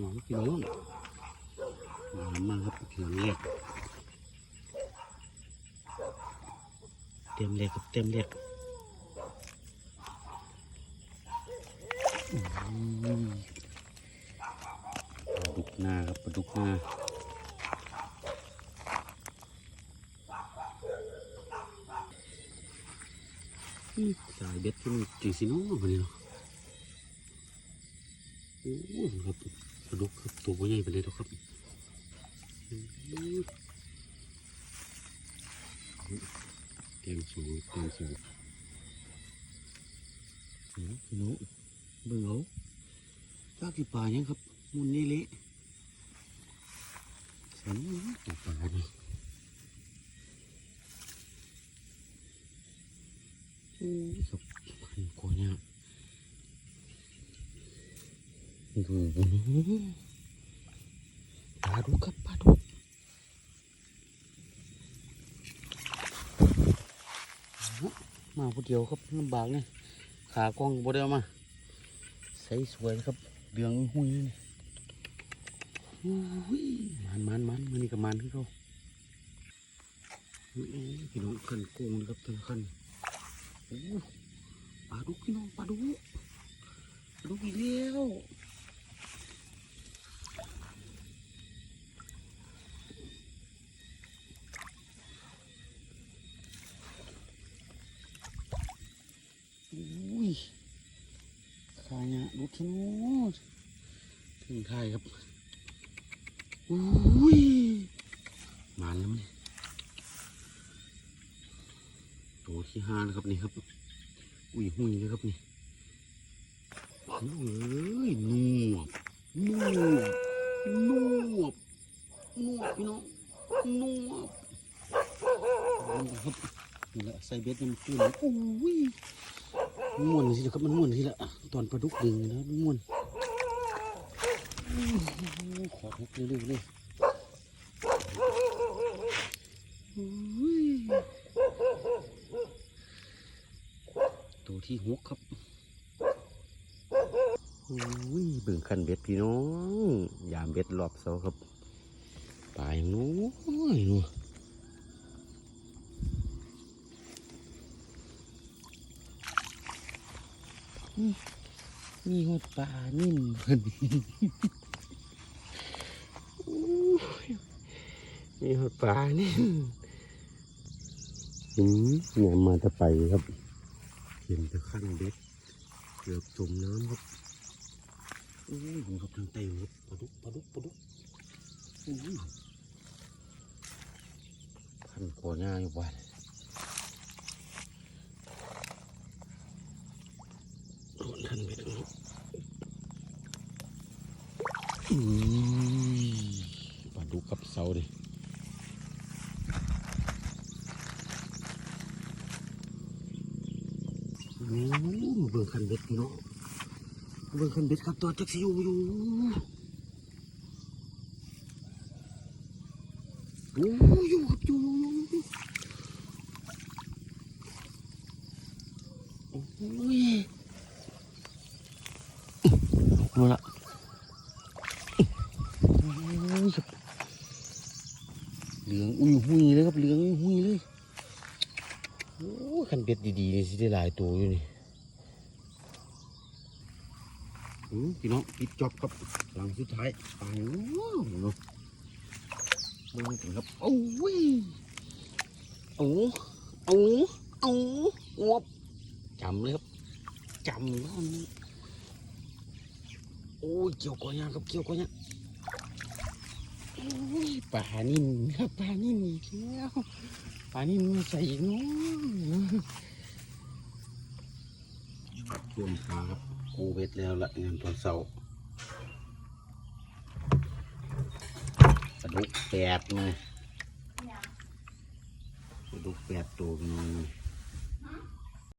หลงพี่น้องมามาครับเขียงเล็กเต็มเล็กครับเต็มเล็กปลาดุกหน้าครับปลาดุกหน้าสายเบ็ดที่มันจริงสิน้องวันนี้เนาะโอ้โหครับ ลาดุกครับตัวใหญ่ไปเลยนะครับเต็มสูงเต็มสูงเดี๋ยวพี่น้องเบิ่งเอาจ้ากี่ปลายังครับมุนนี่เละสันตัวปลาเนี่โอ้ยครับขันกว่าเนี่ย ดูปลาดุกครับปลาดุกมาคนเดียวครับลำบากเนี่ยขากล้องบ่ได้เอามาใส่สวยครับเดืองหุยนี่โอ้ยมันมันมันมันนี่กับมันที่เขาพี่น้องขันโกงครับทั้งขันปลาดุกพี่น้องปลาดุกปลาดุกอีกแล้ว อุ้ยขายเนี่ยรถชนดถึงไทยครับอุ้ยมาแล้วมั้ยตัวที่ห้านะครับนี่ครับ อุ้ยหุยเลยครับนี่เอ้ยนวบนวบนวบนวบพี่น้องนวบนี่ครับนี่แหละใส่เบ็ดมันขึ้นอุ้ย ม่วนสิครับมันม่วนสิละตอนปลาดุกดึงนะมันม่วนขอทุกเร็วๆเลยตัวที่หกครับอุ้ยเบิ่งคันเบ็ดพี่น้อง ยามเบ็ดรอบเสาครับปลายนู้นนู้ มีหดปลานิ่มเพิ่นมีหดปลานิ่มอืมเนี่ยมาจะไปครับเห็นแต่ขั้นเบ็ดเกือบจมน้ำครับโอ้ยผมกับทางเตวครับปลาดุกปลาดุกปลาดุกโอ้ขั้นก่อหน้าอยู่บ้านโดนขั้นเบ็ดครับ อืม ปลาดุกกับเสาดิโอ้เบิ่งคันเบ็ดพี่น้องเบิ่งคันเบ็ดครับตัวจักสิอยู่อยู่โอ้อยู่ครับอยู่อยู่อยู่โอ้ยมาละโอ้ย ครับ เหลืองอุ้ยหุยเลยครับ เหลืองหุยเลยโอ้ยคันเบ็ดดีๆนี่สิได้หลายตัวอยู่นี่อือพี่น้องปิดจอบครับหลังสุดท้ายไปว้าวเนาะเบิ่งกันครับโอ้ยเอาเอาเอางบจำเลยครับจำแล้วอันนี้โอ้ยเกี่ยวก้อนยางครับเกี่ยวก้อนยาง ปลานิ่มครับปลานิ่มอีกแล้วปลานิ่มมาใส่อีกเนาะรวมปลาครับกูเบ็ดแล้วละงานตอนเสาร์ปลาดุกแปดเลยปลาดุกแปดตัวน้อง